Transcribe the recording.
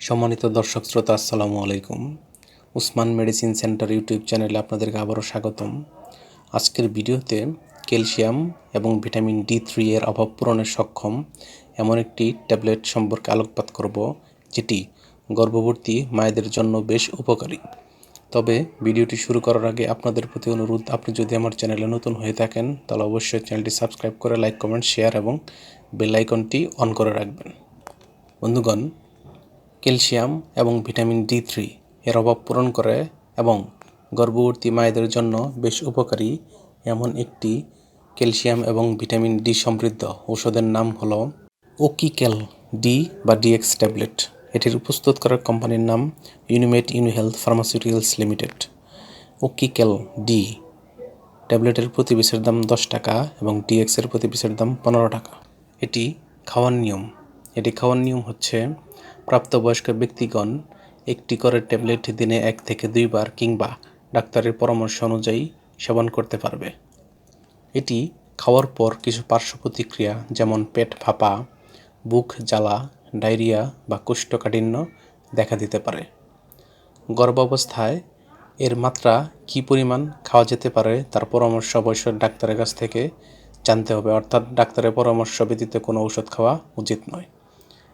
সম্মানিত দর্শক শ্রোতা, আসসালামু আলাইকুম। উসমান মেডিসিন সেন্টার ইউটিউব চ্যানেলে আপনাদেরকে আবারও স্বাগতম। আজকের ভিডিওতে ক্যালসিয়াম এবং ভিটামিন ডি থ্রি এর অভাব পূরণে সক্ষম এমন একটি ট্যাবলেট সম্পর্কে আলোকপাত করব, যেটি গর্ভবতী মায়েদের জন্য বেশ উপকারী। তবে ভিডিওটি শুরু করার আগে আপনাদের প্রতি অনুরোধ, আপনি যদি আমার চ্যানেলে নতুন হয়ে থাকেন, তাহলে অবশ্যই চ্যানেলটি সাবস্ক্রাইব করে লাইক, কমেন্ট, শেয়ার এবং বেল আইকনটি অন করে রাখবেন। বন্ধুগণ ক্যালসিয়াম এবং ভিটামিন ডি থ্রি এর অভাব পূরণ করে এবং গর্ভবতী মায়েদের জন্য বেশ উপকারী এমন একটি ক্যালসিয়াম এবং ভিটামিন ডি সমৃদ্ধ ঔষধের নাম হলো ওকিক্যাল ডি বা ডিএক্স ট্যাবলেট। এটির প্রস্তুত করার কোম্পানির নাম Unimed Unihealth pharmaceuticals limited. Ocical D ট্যাবলেটের প্রতি পিসের দাম দশ টাকা এবং ডিএক্সের প্রতি পিসের দাম পনেরো টাকা। এটি খাওয়ার নিয়ম। এটি খাওয়ার নিয়ম হচ্ছে প্রাপ্তবয়স্ক ব্যক্তিগণ একটি করে ট্যাবলেট দিনে এক থেকে দুইবার কিংবা ডাক্তারের পরামর্শ অনুযায়ী সেবন করতে পারবে। এটি খাওয়ার পর কিছু পার্শ্ব প্রতিক্রিয়া যেমন পেট ফাঁপা, বুক জ্বালা, ডায়রিয়া বা কোষ্ঠকাঠিন্য দেখা দিতে পারে। গর্ভাবস্থায় এর মাত্রা কী পরিমাণ খাওয়া যেতে পারে তার পরামর্শ অবশ্যই ডাক্তারের কাছ থেকে জানতে হবে, অর্থাৎ ডাক্তারের পরামর্শ ব্যতীত কোনো ওষুধ খাওয়া উচিত নয়।